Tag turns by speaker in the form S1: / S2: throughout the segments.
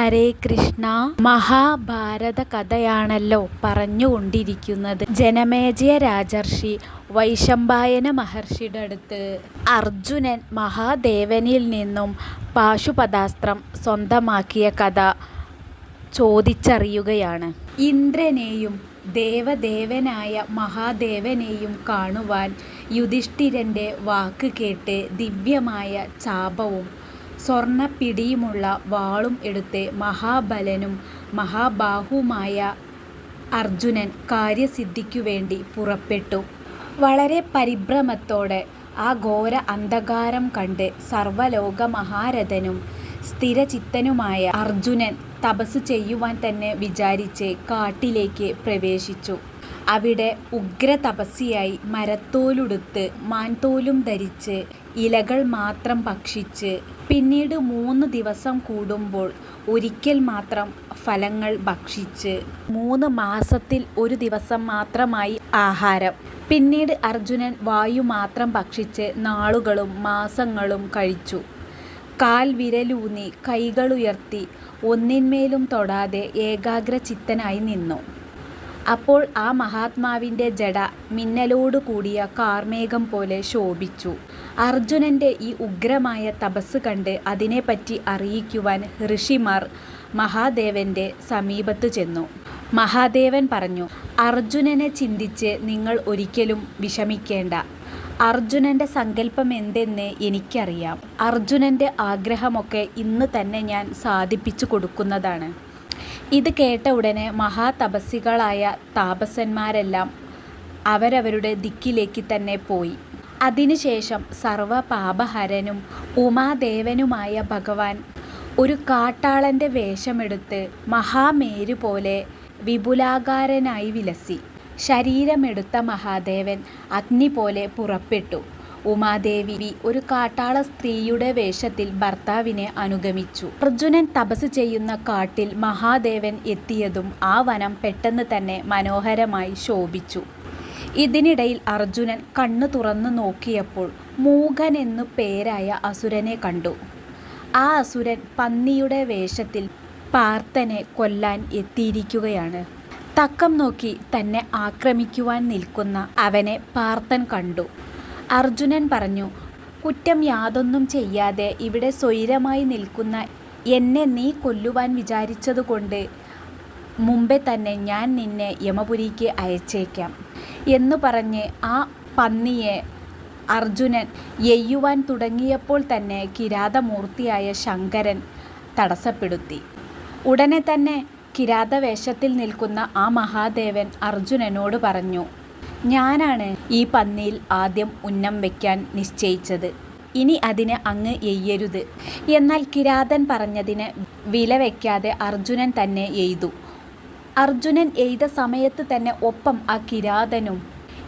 S1: ഹരേ കൃഷ്ണ. മഹാഭാരത കഥയാണല്ലോ പറഞ്ഞുകൊണ്ടിരിക്കുന്നത്. ജനമേജയ രാജർഷി വൈശമ്പായന മഹർഷിയുടെ അടുത്ത്. അർജുനൻ മഹാദേവനിൽ നിന്നും പാശുപദാസ്ത്രം സ്വന്തമാക്കിയ കഥ ചോദിച്ചറിയുകയാണ്. ഇന്ദ്രനെയും ദേവദേവനായ മഹാദേവനെയും കാണുവാൻ യുധിഷ്ഠിരന്റെ വാക്ക് കേട്ട് ദിവ്യമായ ചാപവും സ്വർണപ്പിടിയുമുള്ള വാളും എടുത്ത് മഹാബലനും മഹാബാഹുമായ അർജുനൻ കാര്യസിദ്ധിക്കു വേണ്ടി പുറപ്പെട്ടു. വളരെ പരിഭ്രമത്തോടെ ആ ഘോര അന്ധകാരം കണ്ട് സർവലോക മഹാരഥനും സ്ഥിരചിത്തനുമായ അർജുനൻ തപസ് ചെയ്യുവാൻ തന്നെ വിചാരിച്ച് കാട്ടിലേക്ക് പ്രവേശിച്ചു. അവിടെ ഉഗ്ര ഉഗ്രതപസ്വിയായി മരത്തോലുടുത്ത് മാൻതോലും ധരിച്ച് ഇലകൾ മാത്രം ഭക്ഷിച്ച് പിന്നീട് മൂന്ന് ദിവസം കൂടുമ്പോൾ ഒരിക്കൽ മാത്രം ഫലങ്ങൾ ഭക്ഷിച്ച് മൂന്ന് മാസത്തിൽ ഒരു ദിവസം മാത്രമായി ആഹാരം. പിന്നീട് അർജുനൻ വായു മാത്രം ഭക്ഷിച്ച് നാളുകളും മാസങ്ങളും കഴിച്ചു. കാൽ വിരലൂന്നി കൈകളുയർത്തി ഒന്നിന്മേലും തൊടാതെ ഏകാഗ്ര ചിത്തനായി നിന്നു. അപ്പോൾ ആ മഹാത്മാവിന്റെ ജട മിന്നലോടുകൂടിയ കാർമേഘം പോലെ ശോഭിച്ചു. അർജുനന്റെ ഈ ഉഗ്രമായ തപസ് കണ്ട് അതിനെപ്പറ്റി അറിയിക്കുവാൻ ഋഷിമാർ മഹാദേവന്റെ സമീപത്തു ചെന്നു. മഹാദേവൻ പറഞ്ഞു "അർജുനനെ ചിന്തിച്ച് നിങ്ങൾ ഒരിക്കലും വിഷമിക്കേണ്ട. അർജുനന്റെ സങ്കല്പം എന്തെന്ന് എനിക്കറിയാം. അർജുനന്റെ ആഗ്രഹമൊക്കെ ഇന്ന് തന്നെ ഞാൻ സാധിപ്പിച്ചു കൊടുക്കുന്നതാണ്. " ഇത് കേട്ട ഉടനെ മഹാതപസികളായ താപസന്മാരെല്ലാം അവരവരുടെ ദിക്കിലേക്ക് തന്നെ പോയി. അതിനുശേഷം സർവപാപഹരനും ഉമാദേവനുമായ ഭഗവാൻ ഒരു കാട്ടാളന്റെ വേഷമെടുത്ത് മഹാമേരു പോലെ വിപുലാകാരനായി വിലസി. ശരീരമെടുത്ത മഹാദേവൻ അഗ്നി പോലെ പുറപ്പെട്ടു. ഉമാദേവി ഒരു കാട്ടാള സ്ത്രീയുടെ വേഷത്തിൽ ഭർത്താവിനെ അനുഗമിച്ചു. അർജുനൻ തപസ് ചെയ്യുന്ന കാട്ടിൽ മഹാദേവൻ എത്തിയതും ആ വനം പെട്ടെന്ന് തന്നെ മനോഹരമായി ശോഭിച്ചു. ഇതിനിടയിൽ അർജുനൻ കണ്ണു തുറന്നു നോക്കിയപ്പോൾ മൂകൻ മൂകനെന്നു പേരായ അസുരനെ കണ്ടു. ആ അസുരൻ പന്നിയുടെ വേഷത്തിൽ പാർത്തനെ കൊല്ലാൻ എത്തിയിരിക്കുകയാണ്. തക്കം നോക്കി തന്നെ ആക്രമിക്കുവാൻ നിൽക്കുന്ന അവനെ പാർത്തൻ കണ്ടു. അർജുനൻ പറഞ്ഞു "കുറ്റം യാതൊന്നും ചെയ്യാതെ ഇവിടെ സ്വൈരമായി നിൽക്കുന്ന എന്നെ നീ കൊല്ലുവാൻ വിചാരിച്ചതുകൊണ്ട് മുമ്പേ തന്നെ ഞാൻ നിന്നെ യമപുരിക്ക് അയച്ചേക്കാം. " എന്നു പറഞ്ഞ് ആ പന്നിയെ അർജുനൻ എയ്യുവാൻ തുടങ്ങിയപ്പോൾ തന്നെ കിരാതമൂർത്തിയായ ശങ്കരൻ തടസ്സപ്പെടുത്തി. ഉടനെ തന്നെ കിരാതവേഷത്തിൽ നിൽക്കുന്ന ആ മഹാദേവൻ അർജുനനോട് പറഞ്ഞു "ഞാനാണ് ഈ പന്നിയിൽ ആദ്യം ഉന്നം വയ്ക്കാൻ നിശ്ചയിച്ചത്. ഇനി അതിന് അങ്ങ് എയ്യരുത്. " എന്നാൽ കിരാതൻ പറഞ്ഞതിന് വില വയ്ക്കാതെ അർജുനൻ തന്നെ എയ്തു. അർജുനൻ എയ്ത സമയത്ത് തന്നെ ഒപ്പം ആ കിരാതനും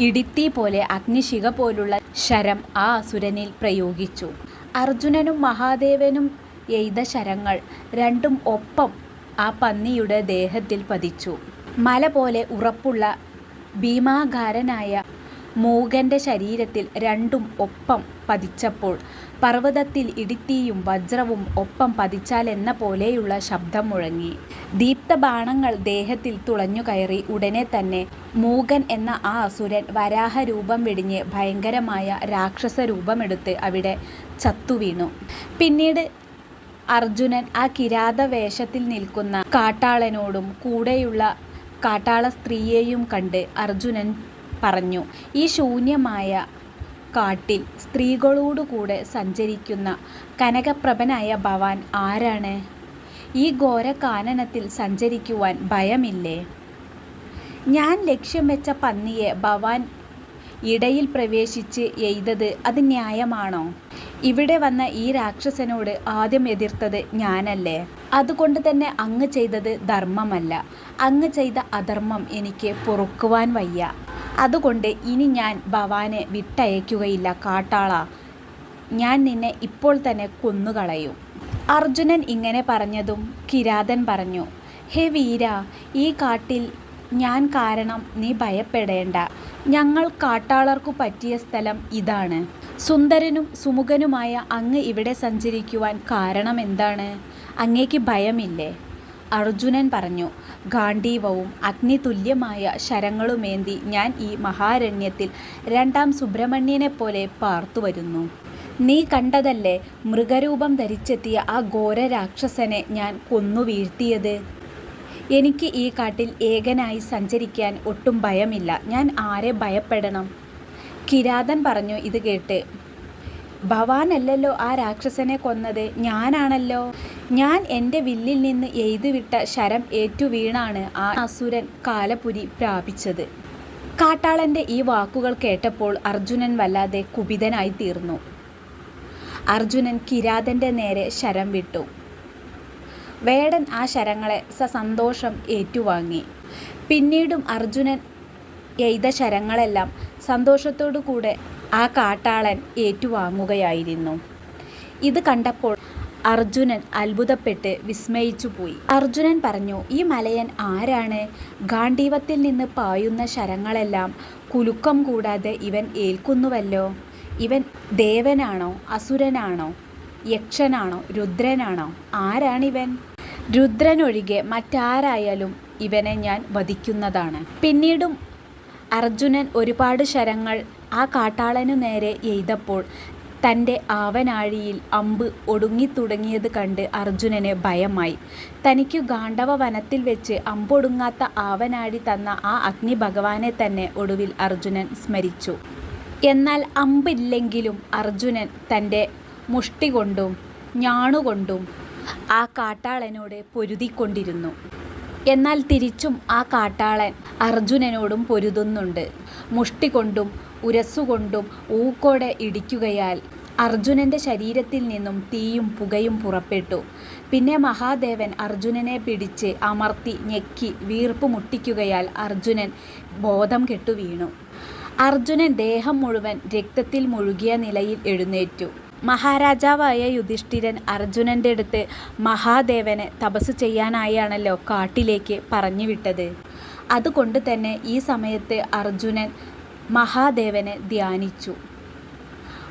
S1: ഇടിത്തി പോലെ അഗ്നിശിഖ പോലുള്ള ശരം ആ അസുരനിൽ പ്രയോഗിച്ചു. അർജുനനും മഹാദേവനും എയ്ത ശരങ്ങൾ രണ്ടും ഒപ്പം ആ പന്നിയുടെ ദേഹത്തിൽ പതിച്ചു. മല പോലെ ഉറപ്പുള്ള ഭീമാകാരനായ മൂകന്റെ ശരീരത്തിൽ രണ്ടും ഒപ്പം പതിച്ചപ്പോൾ പർവതത്തിൽ ഇടിത്തീയും വജ്രവും ഒപ്പം പതിച്ചാലെന്ന പോലെയുള്ള ശബ്ദം മുഴങ്ങി. ദീപ്ത ദീപ്തബാണങ്ങൾ ദേഹത്തിൽ തുളഞ്ഞു കയറി ഉടനെ തന്നെ മൂകൻ എന്ന ആ അസുരൻ വരാഹ രൂപം വെടിഞ്ഞ് ഭയങ്കരമായ രാക്ഷസ രൂപമെടുത്ത് അവിടെ ചത്തുവീണു. പിന്നീട് അർജുനൻ ആ കിരാത വേഷത്തിൽ നിൽക്കുന്ന കാട്ടാളനോടും കൂടെയുള്ള കാട്ടാളസ്ത്രീയെയും കണ്ട് അർജുനൻ പറഞ്ഞു "ഈ ശൂന്യമായ കാട്ടിൽ സ്ത്രീകളോടുകൂടെ സഞ്ചരിക്കുന്ന കനകപ്രഭനായ ഭവാൻ ആരാണ്? ഈ ഘോരകാനനത്തിൽ സഞ്ചരിക്കുവാൻ ഭയമില്ലേ? ഞാൻ ലക്ഷ്യം വെച്ച പന്നിയെ ഭവാൻ ഇടയിൽ പ്രവേശിച്ച് എയ്തത് അത് ന്യായമാണോ? ഇവിടെ വന്ന ഈ രാക്ഷസനോട് ആദ്യം എതിർത്തത് ഞാനല്ലേ? അതുകൊണ്ട് തന്നെ അങ്ങ് ചെയ്തത് ധർമ്മമല്ല. അങ്ങ് ചെയ്ത അധർമ്മം എനിക്ക് പൊറുക്കുവാൻ വയ്യ. അതുകൊണ്ട് ഇനി ഞാൻ ഭവാനെ വിട്ടയക്കുകയില്ല കാട്ടാള ഞാൻ നിന്നെ ഇപ്പോൾ തന്നെ കൊന്നുകളയും. " അർജുനൻ ഇങ്ങനെ പറഞ്ഞതും കിരാതൻ പറഞ്ഞു "ഹേ വീര ഈ കാട്ടിൽ ഞാൻ കാരണം നീ ഭയപ്പെടേണ്ട. ഞങ്ങൾ കാട്ടാളർക്കു പറ്റിയ സ്ഥലം ഇതാണ്. സുന്ദരനും സുമുഖനുമായ അങ്ങ് ഇവിടെ സഞ്ചരിക്കുവാൻ കാരണം എന്താണ് അങ്ങേക്ക് ഭയമില്ലേ അർജുനൻ പറഞ്ഞു ഗാണ്ഡീവവും അഗ്നിതുല്യമായ ശരങ്ങളുമേന്തി ഞാൻ ഈ മഹാരണ്യത്തിൽ രണ്ടാം സുബ്രഹ്മണ്യനെ പോലെ പാർത്തു വരുന്നു നീ കണ്ടതല്ലേ മൃഗരൂപം ധരിച്ചെത്തിയ ആ ഘോര രാക്ഷസനെ ഞാൻ കൊന്നു വീഴ്ത്തിയത് എനിക്ക് ഈ കാട്ടിൽ ഏകനായി സഞ്ചരിക്കാൻ ഒട്ടും ഭയമില്ല. ഞാൻ ആരെ ഭയപ്പെടണം? കിരാതൻ പറഞ്ഞു ഇത് കേട്ട്. ഭവാനല്ലല്ലോ ആ രാക്ഷസനെ കൊന്നത്? ഞാനാണല്ലോ. ഞാൻ എന്റെ വില്ലിൽ നിന്ന് എയ്തുവിട്ട ശരം ഏറ്റു വീണാണ് ആ അസുരൻ കാലപുരി പ്രാപിച്ചത്. കാട്ടാളന്റെ ഈ വാക്കുകൾ കേട്ടപ്പോൾ അർജുനൻ വല്ലാതെ കുപിതനായി തീർന്നു അർജുനൻ കിരാതന്റെ നേരെ ശരം വിട്ടു. വേടൻ ആ ശരങ്ങളെ സസന്തോഷം ഏറ്റുവാങ്ങി. പിന്നീടും അർജുനൻ എയ്ത ശരങ്ങളെല്ലാം സന്തോഷത്തോടു കൂടെ ആ കാട്ടാളൻ ഏറ്റുവാങ്ങുകയായിരുന്നു. ഇത് കണ്ടപ്പോൾ അർജുനൻ അത്ഭുതപ്പെട്ട് വിസ്മയിച്ചു പോയി. അർജുനൻ പറഞ്ഞു ഈ മലയൻ ആരാണ്? ഗാന്ഡീവത്തിൽ നിന്ന് പായുന്ന ശരങ്ങളെല്ലാം കുലുക്കം കൂടാതെ ഇവൻ ഏൽക്കുന്നുവല്ലോ. ഇവൻ ദേവനാണോ? അസുരനാണോ? യക്ഷനാണോ? രുദ്രനാണോ? ആരാണിവൻ? രുദ്രനൊഴികെ മറ്റാരായാലും ഇവനെ ഞാൻ വധിക്കുന്നതാണ്. പിന്നീടും അർജുനൻ ഒരുപാട് ശരങ്ങൾ ആ കാട്ടാളനു നേരെ എയ്തപ്പോൾ തന്റെ ആവനാഴിയിൽ അമ്പ് ഒടുങ്ങിത്തുടങ്ങിയത് കണ്ട് അർജുനന് ഭയമായി. തനിക്കു ഗാണ്ഡവ വനത്തിൽ വെച്ച് അമ്പൊടുങ്ങാത്ത ആവനാഴി തന്ന ആ അഗ്നി ഭഗവാനെ തന്നെ ഒടുവിൽ അർജുനൻ സ്മരിച്ചു. എന്നാൽ അമ്പില്ലെങ്കിലും അർജുനൻ തന്റെ മുഷ്ടി കൊണ്ടും ഞാണുകൊണ്ടും ആ കാട്ടാളനോട് പൊരുതിക്കൊണ്ടിരുന്നു. എന്നാൽ തിരിച്ചും ആ കാട്ടാളൻ അർജുനനോടും പൊരുതുന്നുണ്ട്. മുഷ്ടി കൊണ്ടും ഉരസ്സുകൊണ്ടും ഊക്കോടെ ഇടിക്കുകയാൽ അർജുനന്റെ ശരീരത്തിൽ നിന്നും തീയും പുകയും പുറപ്പെട്ടു. പിന്നെ മഹാദേവൻ അർജുനനെ പിടിച്ച് അമർത്തി ഞെക്കി വീർപ്പ് മുട്ടിക്കുകയാൽ അർജുനൻ ബോധം കെട്ടു വീണു അർജുനൻ ദേഹം മുഴുവൻ രക്തത്തിൽ മുഴുകിയ നിലയിൽ എഴുന്നേറ്റു. മഹാരാജാവായ യുധിഷ്ഠിരൻ അർജുനന്റെ അടുത്ത് മഹാദേവനെ തപസ് ചെയ്യാനായാണല്ലോ കാട്ടിലേക്ക് പറഞ്ഞു വിട്ടത് അതുകൊണ്ട് തന്നെ ഈ സമയത്ത് അർജുനൻ മഹാദേവനെ ധ്യാനിച്ചു.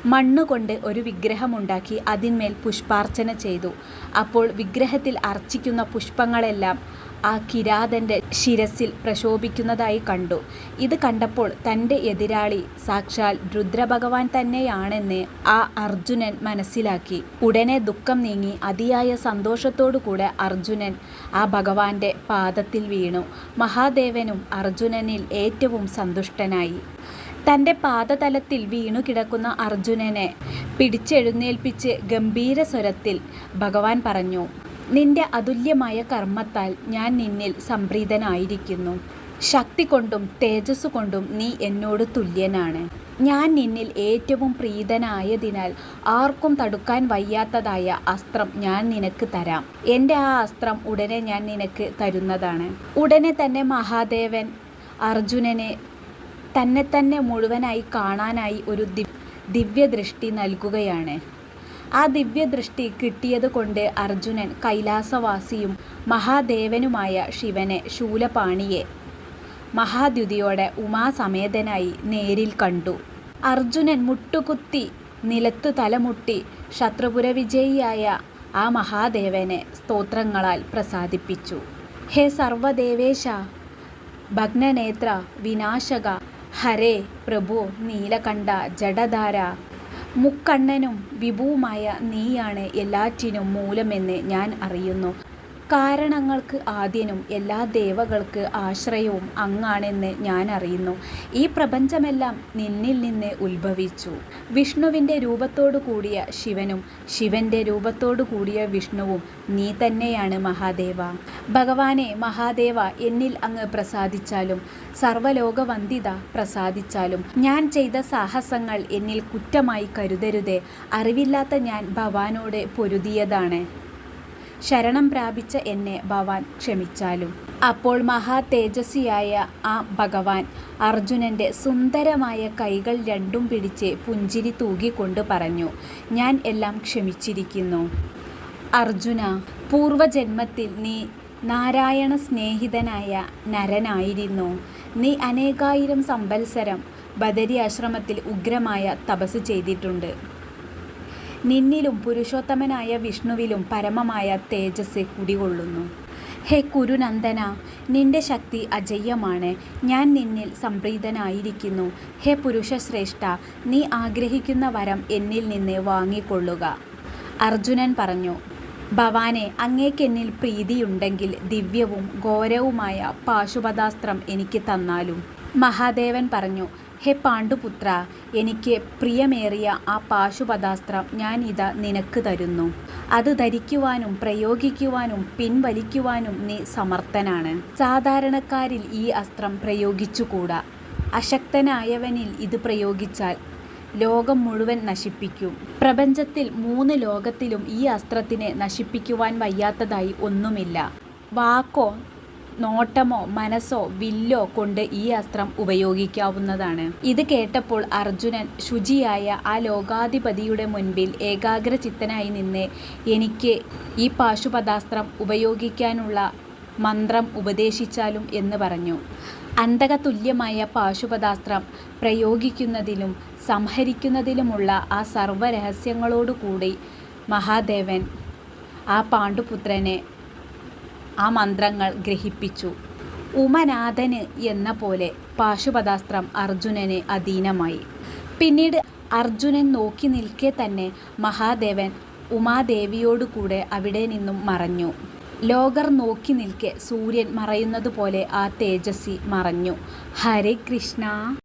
S1: മണ്ണുകൊണ്ട് ഒരു വിഗ്രഹമുണ്ടാക്കി അതിന്മേൽ പുഷ്പാർച്ചന ചെയ്തു. അപ്പോൾ വിഗ്രഹത്തിൽ അർച്ചിക്കുന്ന പുഷ്പങ്ങളെല്ലാം ആ കിരാതന്റെ ശിരസിൽ പ്രശോഭിക്കുന്നതായി കണ്ടു. ഇത് കണ്ടപ്പോൾ തന്റെ എതിരാളി സാക്ഷാൽ രുദ്രഭഗവാൻ തന്നെയാണെന്ന് ആ അർജുനൻ മനസ്സിലാക്കി. ഉടനെ ദുഃഖം നീങ്ങി അതിയായ സന്തോഷത്തോടു കൂടെ അർജുനൻ ആ ഭഗവാന്റെ പാദത്തിൽ വീണു. മഹാദേവനും അർജുനനിൽ ഏറ്റവും സന്തുഷ്ടനായി. തന്റെ പാദതലത്തിൽ വീണു കിടക്കുന്ന അർജുനനെ പിടിച്ചെഴുന്നേൽപ്പിച്ച് ഗംഭീര സ്വരത്തിൽ ഭഗവാൻ പറഞ്ഞു നിന്റെ അതുല്യമായ കർമ്മത്താൽ ഞാൻ നിന്നിൽ സംപ്രീതനായിരിക്കുന്നു. ശക്തി കൊണ്ടും തേജസ് കൊണ്ടും നീ എന്നോട് തുല്യനാണ്. ഞാൻ നിന്നിൽ ഏറ്റവും പ്രീതനായതിനാൽ ആർക്കും തടുക്കാൻ വയ്യാത്തതായ അസ്ത്രം ഞാൻ നിനക്ക് തരാം. എന്റെ ആ അസ്ത്രം ഉടനെ ഞാൻ നിനക്ക് തരുന്നതാണ്. ഉടനെ തന്നെ മഹാദേവൻ അർജുനനെ തന്നെ തന്നെ മുഴുവനായി കാണാനായി ഒരു ദിവ്യദൃഷ്ടി നൽകുകയാണ്. ആ ദിവ്യദൃഷ്ടി കിട്ടിയത് കൊണ്ട് അർജുനൻ കൈലാസവാസിയും മഹാദേവനുമായ ശിവനെ ശൂലപാണിയെ മഹാദ്യുതിയോടെ ഉമാസമേതനായി നേരിൽ കണ്ടു. അർജുനൻ മുട്ടുകുത്തി നിലത്തു തലമുട്ടി ശത്രുപുരവിജയിയായ ആ മഹാദേവനെ സ്തോത്രങ്ങളാൽ പ്രസാദിപ്പിച്ചു. ഹേ സർവദേവേശ ഭഗ്നനേത്ര വിനാശക ഹരേ പ്രഭു നീലകണ്ഠ ജഡധാര മുക്കണ്ണനും വിഭുവുമായ നീയാണ് എല്ലാറ്റിനും മൂലമെന്ന് ഞാൻ അറിയുന്നു. കാരണങ്ങൾക്ക് ആദ്യനും എല്ലാ ദേവകൾക്ക് ആശ്രയവും അങ്ങാണെന്ന് ഞാൻ അറിയുന്നു. ഈ പ്രപഞ്ചമെല്ലാം നിന്നിൽ നിന്ന് ഉത്ഭവിച്ചു. വിഷ്ണുവിന്റെ രൂപത്തോടു കൂടിയ ശിവനും ശിവന്റെ രൂപത്തോടു കൂടിയ വിഷ്ണുവും നീ തന്നെയാണ് മഹാദേവ. ഭഗവാനെ മഹാദേവ എന്നിൽ അങ്ങ് പ്രസാദിച്ചാലും സർവലോകവന്ദിത പ്രസാദിച്ചാലും ഞാൻ ചെയ്ത സാഹസങ്ങൾ എന്നിൽ കുറ്റമായി കരുതരുതേ. അറിവില്ലാത്ത ഞാൻ ഭവാനോട് പൊരുതിയതാണ്. ശരണം പ്രാപിച്ച എന്നെ ഭവാൻ ക്ഷമിച്ചാലും. അപ്പോൾ മഹാ തേജസ്വിയായ ആ ഭഗവാൻ അർജുനന്റെ സുന്ദരമായ കൈകൾ രണ്ടും പിടിച്ച് പുഞ്ചിരി തൂകിക്കൊണ്ട് പറഞ്ഞു ഞാൻ എല്ലാം ക്ഷമിച്ചിരിക്കുന്നു. അർജുന പൂർവജന്മത്തിൽ നീ നാരായണ സ്നേഹിതനായ നരനായിരുന്നു. നീ അനേകായിരം സംവത്സരം ബദരി ആശ്രമത്തിൽ ഉഗ്രമായ തപസ് ചെയ്തിട്ടുണ്ട്. നിന്നിലും പുരുഷോത്തമനായ വിഷ്ണുവിലും പരമമായ തേജസ് കുടികൊള്ളുന്നു. ഹേ കുരുനന്ദന നിന്റെ ശക്തി അജയ്യമാണ്. ഞാൻ നിന്നിൽ സംപ്രീതനായിരിക്കുന്നു. ഹേ പുരുഷശ്രേഷ്ഠ നീ ആഗ്രഹിക്കുന്ന വരം എന്നിൽ നിന്ന് വാങ്ങിക്കൊള്ളുക. അർജുനൻ പറഞ്ഞു ഭവാനെ അങ്ങേക്കെന്നിൽ പ്രീതിയുണ്ടെങ്കിൽ ദിവ്യവും ഘോരവുമായ പാശുപതാസ്ത്രം എനിക്ക് തന്നാലും. മഹാദേവൻ പറഞ്ഞു ഹേ പാണ്ഡുപുത്ര എനിക്ക് പ്രിയമേറിയ ആ പാശുപദാസ്ത്രം ഞാൻ ഇതാ നിനക്ക് തരുന്നു. അത് ധരിക്കുവാനും പ്രയോഗിക്കുവാനും പിൻവലിക്കുവാനും നീ സമർത്ഥനാണ്. സാധാരണക്കാരിൽ ഈ അസ്ത്രം പ്രയോഗിച്ചുകൂടാ. അശക്തനായവനിൽ ഇത് പ്രയോഗിച്ചാൽ ലോകം മുഴുവൻ നശിപ്പിക്കും. പ്രപഞ്ചത്തിൽ മൂന്ന് ലോകത്തിലും ഈ അസ്ത്രത്തിനെ നശിപ്പിക്കുവാൻ വയ്യാത്തതായി ഒന്നുമില്ല. വാക്കോ നോട്ടമോ മനസ്സോ വില്ലോ കൊണ്ട് ഈ അസ്ത്രം ഉപയോഗിക്കാവുന്നതാണ്. ഇത് കേട്ടപ്പോൾ അർജുനൻ ശുചിയായ ആ ലോകാധിപതിയുടെ മുൻപിൽ ഏകാഗ്രചിത്തനായി നിന്ന് എനിക്ക് ഈ പാശുപതാസ്ത്രം ഉപയോഗിക്കാനുള്ള മന്ത്രം ഉപദേശിച്ചാലും എന്ന് പറഞ്ഞു. അന്തകതുല്യമായ പാശുപതാസ്ത്രം പ്രയോഗിക്കുന്നതിലും സംഹരിക്കുന്നതിലുമുള്ള ആ സർവരഹസ്യങ്ങളോടുകൂടി മഹാദേവൻ ആ പാണ്ഡുപുത്രനെ ആ മന്ത്രങ്ങൾ ഗ്രഹിപ്പിച്ചു. ഉമനാഥന് എന്ന പോലെ പാശുപതാസ്ത്രം അർജുനന് അധീനമായി. പിന്നീട് അർജുനൻ നോക്കി നിൽക്കെ തന്നെ മഹാദേവൻ ഉമാദേവിയോടുകൂടെ അവിടെ നിന്നും മറഞ്ഞു. ലോകർ നോക്കി നിൽക്കെ സൂര്യൻ മറയുന്നത് പോലെ ആ തേജസ്സി മറഞ്ഞു. ഹരേ കൃഷ്ണ.